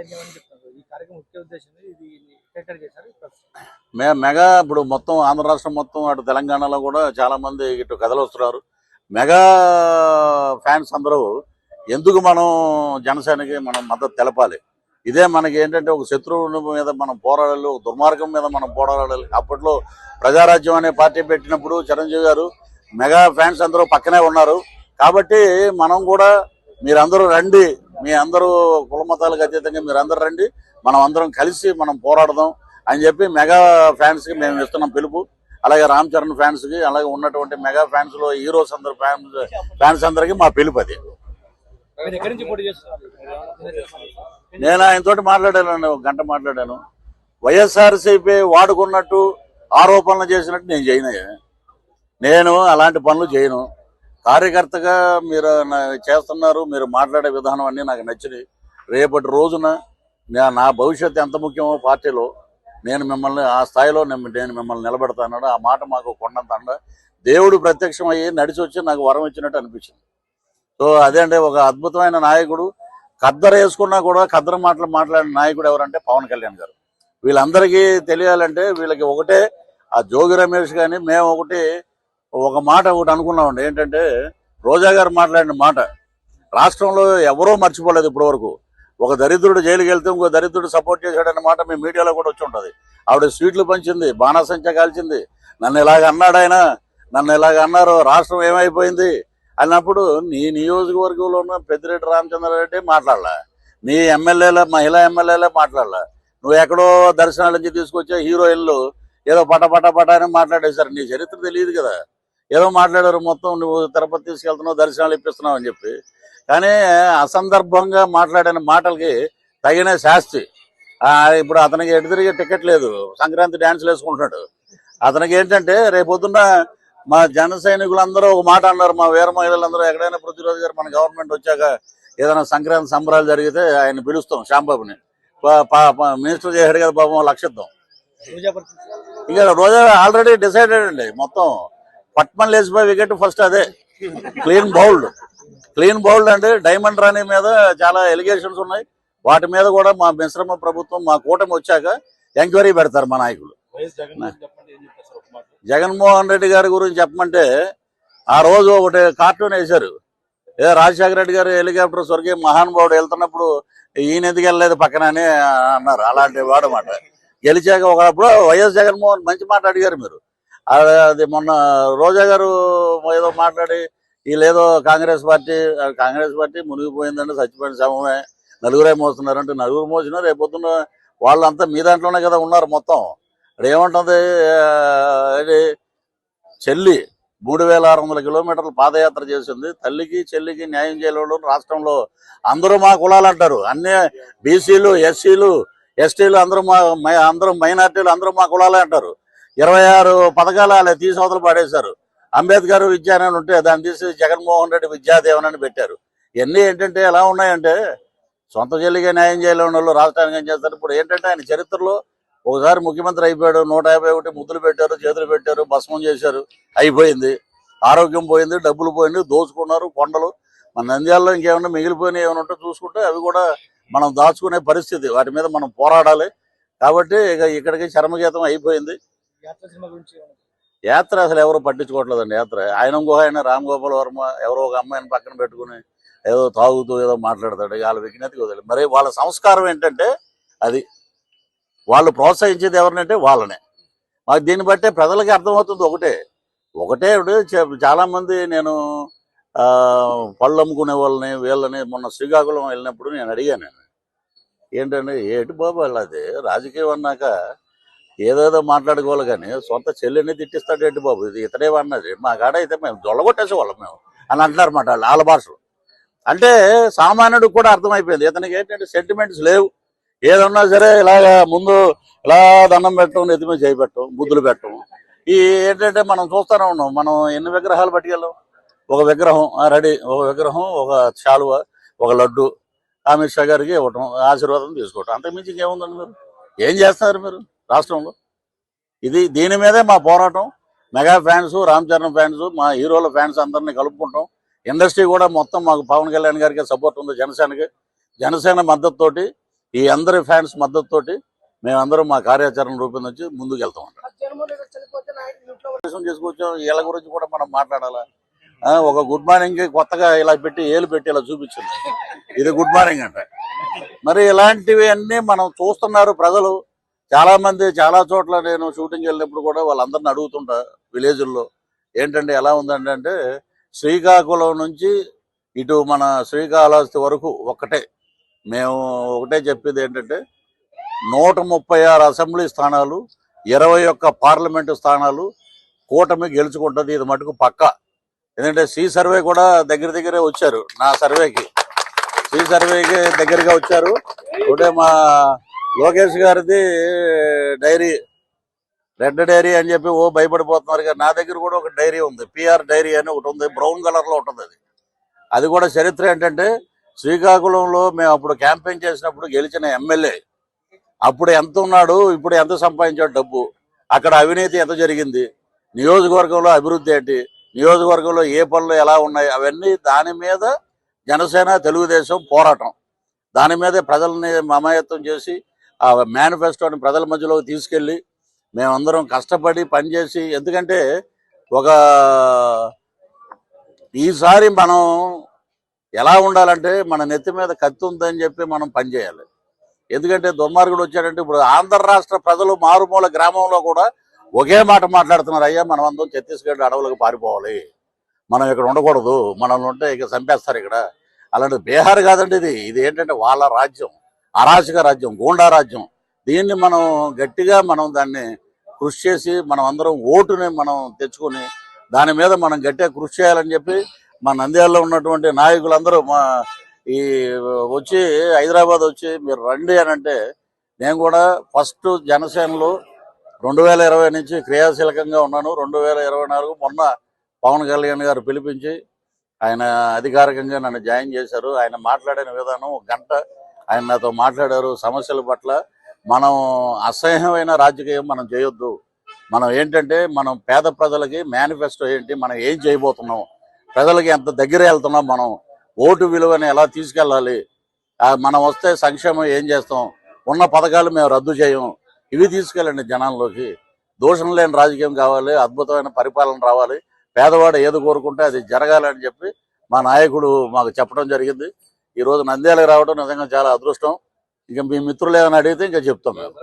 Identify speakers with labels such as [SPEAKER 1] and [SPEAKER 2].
[SPEAKER 1] చెప్తున్నారు ఈ కార్యక్రమం ముఖ్య ఉద్దేశం ఇది ఎక్కడ చేశారు
[SPEAKER 2] మే మెగా ఇప్పుడు మొత్తం ఆంధ్ర రాష్ట్రం మొత్తం అటు తెలంగాణలో కూడా చాలా మంది ఇటు కథలు వస్తున్నారు. మెగా ఫ్యాన్స్ అందరూ ఎందుకు మనం జనసేనకి మనం మద్దతు తెలపాలి? ఇదే మనకి ఏంటంటే ఒక శత్రువు మీద మనం పోరాడాలి ఒక దుర్మార్గం మీద మనం పోరాడాలి. అప్పట్లో ప్రజారాజ్యం అనే పార్టీ పెట్టినప్పుడు చిరంజీవి గారు మెగా ఫ్యాన్స్ అందరూ పక్కనే ఉన్నారు. కాబట్టి మనం కూడా మీరందరూ రండి మీ అందరూ కుల మతాలకు అతీతంగా మీరందరూ రండి. మనం అందరం కలిసి మనం పోరాడదాం అని చెప్పి మెగా ఫ్యాన్స్కి మేము ఇస్తున్నాం పిలుపు. అలాగే రామ్ చరణ్ ఫ్యాన్స్కి అలాగే ఉన్నటువంటి మెగా ఫ్యాన్స్లో హీరోస్ అందరు ఫ్యాన్స్ ఫ్యాన్స్ అందరికి మా పిలుపు అది.
[SPEAKER 1] మీరు
[SPEAKER 2] నేను ఆయనతోటి మాట్లాడాను ఒక గంట మాట్లాడాను. వైఎస్ఆర్సీపీ వాడుకున్నట్టు ఆరోపణలు చేసినట్టు నేను చేయను. నేను అలాంటి పనులు చేయను. కార్యకర్తగా మీరు చేస్తున్నారు మీరు మాట్లాడే విధానం అన్నీ నాకు నచ్చినాయి. రేపటి రోజున నా- భవిష్యత్తు ఎంత ముఖ్యమో పార్టీలో నేను మిమ్మల్ని ఆ స్థాయిలో నేను మిమ్మల్ని నిలబెడతాను ఆ మాట మాకు కొండంత అండ. దేవుడు ప్రత్యక్షం అయ్యి నడిచి వచ్చి నాకు వరం ఇచ్చినట్టు అనిపించింది. సో అదే అంటే ఒక అద్భుతమైన నాయకుడు. ఖద్దరు వేసుకున్నా కూడా ఖద్దరు మాటలు మాట్లాడిన నాయకుడు ఎవరంటే పవన్ కళ్యాణ్ గారు. వీళ్ళందరికీ తెలియాలంటే వీళ్ళకి ఒకటే ఆ జోగి రమేష్ కానీ మేము ఒకటి ఒక మాట ఒకటి అనుకున్నామండి. ఏంటంటే రోజా గారు మాట్లాడిన మాట రాష్ట్రంలో ఎవరూ మర్చిపోలేదు ఇప్పటి వరకు ఒక దరిద్రుడు జైలుకి వెళ్తే ఇంకో దరిద్రుడు సపోర్ట్ చేశాడన్న మాట మీ మీడియాలో కూడా వచ్చి ఉంటుంది. ఆవిడ స్వీట్లు పంచింది బాణాసంచ కాల్చింది. నన్ను ఇలాగ అన్నాడు ఆయన? నన్ను ఇలాగ అన్నారు? రాష్ట్రం ఏమైపోయింది? అన్నప్పుడు నీ నియోజకవర్గంలో ఉన్న పెద్దిరెడ్డి రామచంద్రారెడ్డి మాట్లాడలా. నీ ఎమ్మెల్యేల మహిళా ఎమ్మెల్యేలే మాట్లాడలా. నువ్వు ఎక్కడో దర్శనాల నుంచి తీసుకొచ్చే హీరోయిన్లు ఏదో పట పట పట అని మాట్లాడేశారు. నీ చరిత్ర తెలియదు కదా. ఏదో మాట్లాడారు మొత్తం నువ్వు తిరుపతి తీసుకెళ్తున్నావు దర్శనాలు ఇప్పిస్తున్నావు అని చెప్పి. కానీ అసందర్భంగా మాట్లాడిన మాటలకి తగిన శాస్తి. ఆ, ఇప్పుడు అతనికి ఎటు తిరిగి టికెట్ లేదు. సంక్రాంతి డ్యాన్స్లు వేసుకుంటున్నాడు. అతనికి ఏంటంటే రేపొద్దున్న మా జన సైనికులందరూ ఒక మాట అన్నారు. మా వీర మహిళలందరూ ఎక్కడైనా పృథ్వీరాజు గారు మన గవర్నమెంట్ వచ్చాక ఏదైనా సంక్రాంతి సంబరాలు జరిగితే ఆయన పిలుస్తాం శ్యాంబాబుని. మినిస్టర్ చేశాడు కదా పాపం లక్షిద్దాం. ఇక రోజా ఆల్రెడీ డిసైడెడ్ అండి మొత్తం. పట్మన్ లేచిపోయి వికెట్ ఫస్ట్ అదే. Clean bowled. క్లీన్ బౌల్డ్ అంటే డైమండ్ రాణి మీద చాలా ఎలిగేషన్స్ ఉన్నాయి. వాటి మీద కూడా మా మిశ్రమ ప్రభుత్వం మా కూటమి వచ్చాక ఎంక్వైరీ పెడతారు మా నాయకులు. జగన్మోహన్ రెడ్డి గారి గురించి చెప్పమంటే ఆ రోజు ఒకటి కార్టూన్ వేశారు. ఏ రాజశేఖర రెడ్డి గారు హెలికాప్టర్ స్వర్గీయ మహానుభావుడు వెళ్తున్నప్పుడు ఈయన ఎందుకు వెళ్ళలేదు పక్కన అని అన్నారు. అలాంటి వాడు మాట. గెలిచాక ఒకప్పుడు వైఎస్ జగన్మోహన్ మంచి మాట అడిగారు మీరు. అది మొన్న రోజా గారు ఏదో మాట్లాడి వీళ్ళేదో కాంగ్రెస్ పార్టీ కాంగ్రెస్ పార్టీ మునిగిపోయిందంటే చచ్చిపోయిన సమయమే నలుగురే మోస్తున్నారంటే నలుగురు మోసినా రేపొద్దున వాళ్ళంతా మీ దాంట్లోనే కదా ఉన్నారు మొత్తం. ఇక్కడ ఏమంటుంది అది చెల్లి మూడు వేల ఆరు వందల కిలోమీటర్లు పాదయాత్ర చేసింది. తల్లికి చెల్లికి న్యాయం చేయలేడు రాష్ట్రంలో అందరూ మా కులాలు అంటారు. అన్ని బీసీలు ఎస్సీలు ఎస్టీలు అందరూ మా అందరూ మైనార్టీలు అందరూ మా కులాలే అంటారు. ఇరవై ఆరు పథకాలు అలా తీసి పాడేశారు. అంబేద్కర్ విద్యానని ఉంటే దాన్ని తీసి జగన్మోహన్ రెడ్డి విద్యాదేవన్ అని పెట్టారు. ఇవన్నీ ఏంటంటే ఎలా ఉన్నాయంటే సొంత జల్లిగా న్యాయం చేయలేని వాళ్ళు రాష్ట్రానికి ఏం చేస్తారు? ఇప్పుడు ఏంటంటే ఆయన చరిత్రలో ఒకసారి ముఖ్యమంత్రి అయిపోయాడు నూట యాభై ఒకటి ముద్దులు పెట్టారు చేతులు పెట్టారు భస్మం చేశారు అయిపోయింది. ఆరోగ్యం పోయింది డబ్బులు పోయింది దోచుకున్నారు కొండలు. మన నంద్యాలలో ఇంకేమైనా మిగిలిపోయినాయి ఏమైనా ఉంటే చూసుకుంటే అవి కూడా మనం దాచుకునే పరిస్థితి. వాటి మీద మనం పోరాడాలి. కాబట్టి ఇక ఇక్కడికి చర్మగీతం అయిపోయింది.
[SPEAKER 1] యాత్ర
[SPEAKER 2] అసలు ఎవరు పట్టించుకోవట్లేదండి యాత్ర. ఆయన ఇంకో ఆయన రామ్ గోపాల్ వర్మ ఎవరో ఒక అమ్మాయిని పక్కన పెట్టుకుని ఏదో తాగుతూ ఏదో మాట్లాడతాడు. వాళ్ళ విజ్ఞతకి వదిలి. మరి వాళ్ళ సంస్కారం ఏంటంటే అది. వాళ్ళు ప్రోత్సహించేది ఎవరినంటే వాళ్ళనే. మాకు దీన్ని బట్టే ప్రజలకి అర్థమవుతుంది ఒకటే. ఒకటే చాలామంది చాలా మంది నేను ఆ, పళ్ళు అమ్ముకునే వాళ్ళని వీళ్ళని మొన్న శ్రీకాకుళం వెళ్ళినప్పుడు నేను అడిగాను. ఏంటంటే ఏటి బాబు వాళ్ళది రాజకీయం అన్నాక ఏదేదో మాట్లాడుకోవాలి కానీ సొంత చెల్లిని తిట్టిస్తాడు ఏంటి బాబు? ఇది ఇతనే అన్నది మా కాడ అయితే మేము దొల్లగొట్టేసేవాళ్ళం మేము అని అంటున్నారు మాట వాళ్ళు వాళ్ళ భాషలో. అంటే సామాన్యుడికి కూడా అర్థమైపోయింది. ఇతనికి ఏంటంటే సెంటిమెంట్స్ లేవు. ఏదన్నా సరే ఇలాగ ముందు ఇలా దండం పెట్టడం నెత్తి చేయబెట్టం బుద్ధులు పెట్టడం ఈ ఏంటంటే మనం చూస్తూనే ఉన్నాం. మనం ఎన్ని విగ్రహాలు పట్టుకెళ్ళాం? ఒక విగ్రహం రెడీ ఒక విగ్రహం ఒక శాలువ ఒక లడ్డు అమిత్ షా గారికి ఇవ్వటం ఆశీర్వాదం తీసుకోవటం. అంతకుమించి ఇంకేముందండి మీరు? ఏం చేస్తున్నారు మీరు? రాష్ట్రంలో. ఇది దీని మీదే మా పోరాటం. Mega fans Ram Charan fans మా హీరోల ఫ్యాన్స్ అందరినీ కలుపుకుంటాం. ఇండస్ట్రీ కూడా మొత్తం మాకు పవన్ కళ్యాణ్ గారికి సపోర్ట్ ఉంది జనసేనకి. జనసేన మద్దతుతోటి ఈ అందరి ఫ్యాన్స్ మద్దతుతోటి మేమందరం మా కార్యాచరణ రూపొందించి ముందుకు వెళ్తాం ఉద్దేశం చేసుకొచ్చాం. వీళ్ళ గురించి కూడా మనం మాట్లాడాలా? ఒక గుడ్ మార్నింగ్ కొత్తగా ఇలా పెట్టి ఏలు పెట్టి ఇలా చూపించింది. ఇది గుడ్ మార్నింగ్ అంట. మరి ఇలాంటివి అన్నీ మనం చూస్తున్నారు ప్రజలు. చాలా మంది చాలా చోట్ల నేను షూటింగ్ వెళ్ళినప్పుడు కూడా వాళ్ళందరిని అడుగుతుంటా విలేజ్ల్లో ఏంటంటే ఎలా ఉందండి? అంటే శ్రీకాకుళం నుంచి ఇటు మన శ్రీకాళహస్తి వరకు ఒకటే మేము ఒకటే చెప్పేది ఏంటంటే నూట ముప్పై ఆరు అసెంబ్లీ స్థానాలు ఇరవై ఒక్క పార్లమెంటు స్థానాలు కూటమి గెలుచుకుంటుంది. ఇది మటుకు పక్క. ఎందుకంటే సి సర్వే కూడా దగ్గర దగ్గరే వచ్చారు నా సర్వేకి. సి సర్వేకి దగ్గరగా వచ్చారు. ఒకటే మా లోకేష్ గారిది డైరీ రెడ్ డైరీ అని చెప్పి ఓ భయపడిపోతున్నారు కానీ నా దగ్గర కూడా ఒక డైరీ ఉంది పిఆర్ డైరీ అని ఒకటి ఉంది బ్రౌన్ కలర్లో ఉంటుంది అది. అది కూడా చరిత్ర ఏంటంటే శ్రీకాకుళంలో మేము అప్పుడు క్యాంపెయిన్ చేసినప్పుడు గెలిచిన ఎమ్మెల్యే. అప్పుడు ఎంత ఉన్నాడు ఇప్పుడు ఎంత సంపాదించాడు డబ్బు అక్కడ అవినీతి ఎంత జరిగింది నియోజకవర్గంలో అభివృద్ధి ఏంటి నియోజకవర్గంలో ఏ పనులు ఎలా ఉన్నాయి అవన్నీ దాని మీద జనసేన తెలుగుదేశం పోరాటం. దాని మీద ప్రజల్ని మమాయత్వం చేసి ఆ మేనిఫెస్టోని ప్రజల మధ్యలోకి తీసుకెళ్ళి మేమందరం కష్టపడి పనిచేసి ఎందుకంటే ఒక ఈసారి మనం ఎలా ఉండాలంటే మన నెత్తి మీద కత్తి ఉందని చెప్పి మనం పనిచేయాలి ఎందుకంటే దుర్మార్గుడు వచ్చాడంటే ఇప్పుడు ఆంధ్ర రాష్ట్ర ప్రజలు మారుమూల గ్రామంలో కూడా ఒకే మాట మాట్లాడుతున్నారు అయ్యా మనం అందరం ఛత్తీస్గఢ్ అడవులకు పారిపోవాలి. మనం ఇక్కడ ఉండకూడదు. మనల్ని ఉంటే ఇక చంపేస్తారు ఇక్కడ. అలాంటి బీహార్ కాదండి ఇది. ఇది ఏంటంటే వాళ్ళ రాజ్యం. అరాచక రాజ్యం గోండా రాజ్యం. దీన్ని మనం గట్టిగా మనం దాన్ని కృషి చేసి మనం అందరం ఓటుని మనం తెచ్చుకొని దాని మీద మనం గట్టిగా కృషి చేయాలని చెప్పి మా నంద్యాలలో ఉన్నటువంటి నాయకులందరూ మా ఈ వచ్చి హైదరాబాద్ వచ్చి మీరు రండి అని అంటే నేను కూడా ఫస్ట్ జనసేనలో రెండు వేల ఇరవై నుంచి క్రియాశీలకంగా ఉన్నాను. రెండు వేల ఇరవై నాలుగు మొన్న పవన్ కళ్యాణ్ గారు పిలిపించి ఆయన అధికారికంగా నన్ను జాయిన్ చేశారు. ఆయన మాట్లాడిన విధానం ఒక గంట ఆయన నాతో మాట్లాడారు. సమస్యల పట్ల మనం అసహ్యమైన రాజకీయం మనం చేయొద్దు. మనం ఏంటంటే మనం పేద ప్రజలకి మేనిఫెస్టో ఏంటి మనం ఏం చేయబోతున్నాం? ప్రజలకి ఎంత దగ్గర వెళ్తున్నాం మనం? ఓటు విలువని ఎలా తీసుకెళ్ళాలి? మనం వస్తే సంక్షేమం ఏం చేస్తాం? ఉన్న పథకాలు మేము రద్దు చేయం. ఇవి తీసుకెళ్ళండి జనాల్లోకి. దోషం లేని రాజకీయం కావాలి అద్భుతమైన పరిపాలన రావాలి. పేదవాడు ఏది కోరుకుంటే అది జరగాలని చెప్పి మా నాయకుడు మాకు చెప్పడం జరిగింది. ఈ రోజు నంద్యాలకు రావడం నిజంగా చాలా అదృష్టం. ఇంకా మీ మిత్రులు ఏమైనా అడిగితే ఇంకా చెప్తాం మేము.